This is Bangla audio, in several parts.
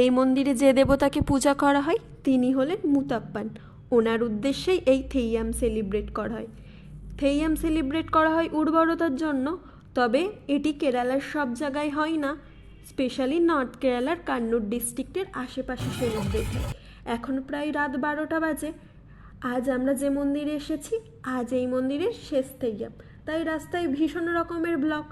এই মন্দিরে যে দেবতাকে পূজা করা হয়, তিনি হলেন মুতাপ্পান। ওনার উদ্দেশ্যেই এই থেইয়াম সেলিব্রেট করা হয়। থেইয়াম সেলিব্রেট করা হয় উর্বরতার জন্য, তবে এটি কেরালার সব জায়গায় হয় না, স্পেশালি নর্থ কেরালার কান্নুর ডিস্ট্রিক্টের আশেপাশে সেলিব্রেট হয় এখন প্রায় রাত বারোটা বাজে। আজ আমরা যে মন্দিরে এসেছি, আজ এই মন্দিরের শেষ থেইয়াম। তাই রাস্তায় ভীষণ রকমের ব্লক।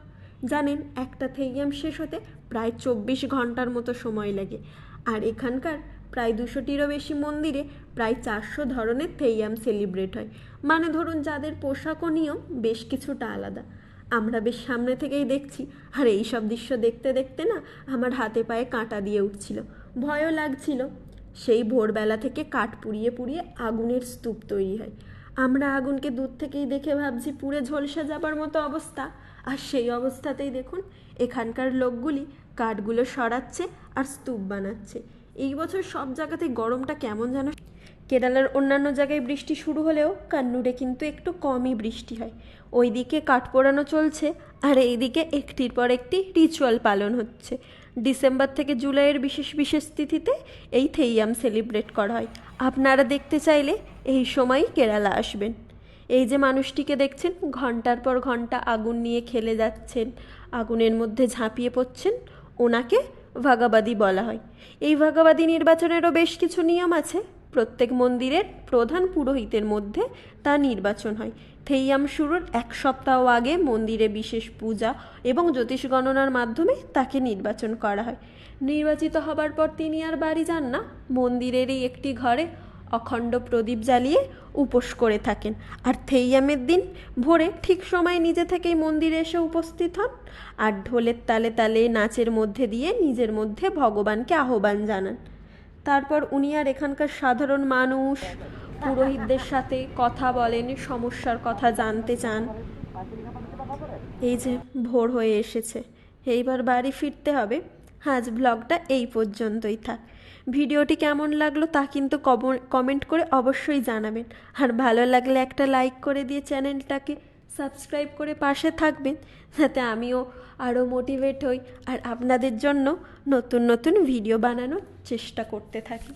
জানেন, একটা থেইয়াম শেষ হতে প্রায় চব্বিশ ঘণ্টার মতো সময় লাগে। আর এখানকার প্রায় দুশোটিরও বেশি মন্দিরে প্রায় চারশো ধরনের থেইয়াম সেলিব্রেট হয়। মানে ধরুন, যাদের পোশাক ও নিয়ম বেশ কিছুটা আলাদা। আমরা বেশ সামনে থেকেই দেখছি, আর এই সব দৃশ্য দেখতে দেখতে না আমার হাতে পায়ে কাঁটা দিয়ে উঠছিল। ভয়ও লাগছিল। সেই ভোরবেলা থেকে কাঠ পুড়িয়ে পুড়িয়ে আগুনের স্তূপ তৈরি হয়। আমরা আগুনকে দূর থেকেই দেখে ভাবছি, পুড়ে ঝলসে যাবার মতো অবস্থা। আর সেই অবস্থাতেই দেখুন, এখানকার লোকগুলি কাঠগুলো সরাচ্ছে আর স্তূপ বানাচ্ছে। এই বছর সব জায়গাতে গরমটা কেমন যেন কেরালার অন্যান্য জায়গায় বৃষ্টি শুরু হলেও কান্নুরে কিন্তু একটু কমই বৃষ্টি হয়। ওইদিকে কাঠ পোড়ানো চলছে আর এইদিকে একটির পর একটি রিচুয়াল পালন হচ্ছে। ডিসেম্বর থেকে জুলাইয়ের বিশেষ বিশেষ তিথিতে এই থেইয়াম সেলিব্রেট করা হয়। আপনারা দেখতে চাইলে এই সময়ই কেরালা আসবেন। এই যে মানুষটিকে দেখছেন, ঘণ্টার পর ঘণ্টা আগুন নিয়ে খেলে যাচ্ছেন, আগুনের মধ্যে ঝাঁপিয়ে পড়ছেন, ওনাকে ভাগাবাদী বলা হয়। এই ভাগাবাদী নির্বাচনেরও বেশ কিছু নিয়ম আছে। প্রত্যেক মন্দিরের প্রধান পুরোহিতের মধ্যে তা নির্বাচন হয়। থেইয়াম শুরুর এক সপ্তাহ আগে মন্দিরে বিশেষ পূজা এবং জ্যোতিষ গণনার মাধ্যমে তাকে নির্বাচন করা হয়। নির্বাচিত হবার পর তিনি আর বাড়ি যান না। মন্দিরেরই একটি ঘরে অখণ্ড প্রদীপ জ্বালিয়ে উপোস করে থাকেন। আর থেইয়ামের দিন ভোরে ঠিক সময় নিজে থেকেই মন্দিরে এসে উপস্থিত হন আর ঢোলের তালে তালে নাচের মধ্যে দিয়ে নিজের মধ্যে ভগবানকে আহ্বান জানান। তারপর উনি আর এখানকার সাধারণ মানুষ, পুরোহিতদের সাথে কথা বলেন, সমস্যার কথা জানতে চান। এই যে ভোর হয়ে এসেছে, এইবার বাড়ি ফিরতে হবে। আজ ব্লগটা এই পর্যন্তই থাক। ভিডিওটি কেমন লাগল তা কিন্তু কম- কমেন্ট করে অবশ্যই জানাবেন। আর ভালো লাগলে একটা লাইক করে দিয়ে চ্যানেলটাকে সাবস্ক্রাইব করে পাশে থাকবেন, যাতে আমিও আরও মোটিভেট হই আর আপনাদের জন্য নতুন নতুন ভিডিও বানানোর চেষ্টা করতে থাকি।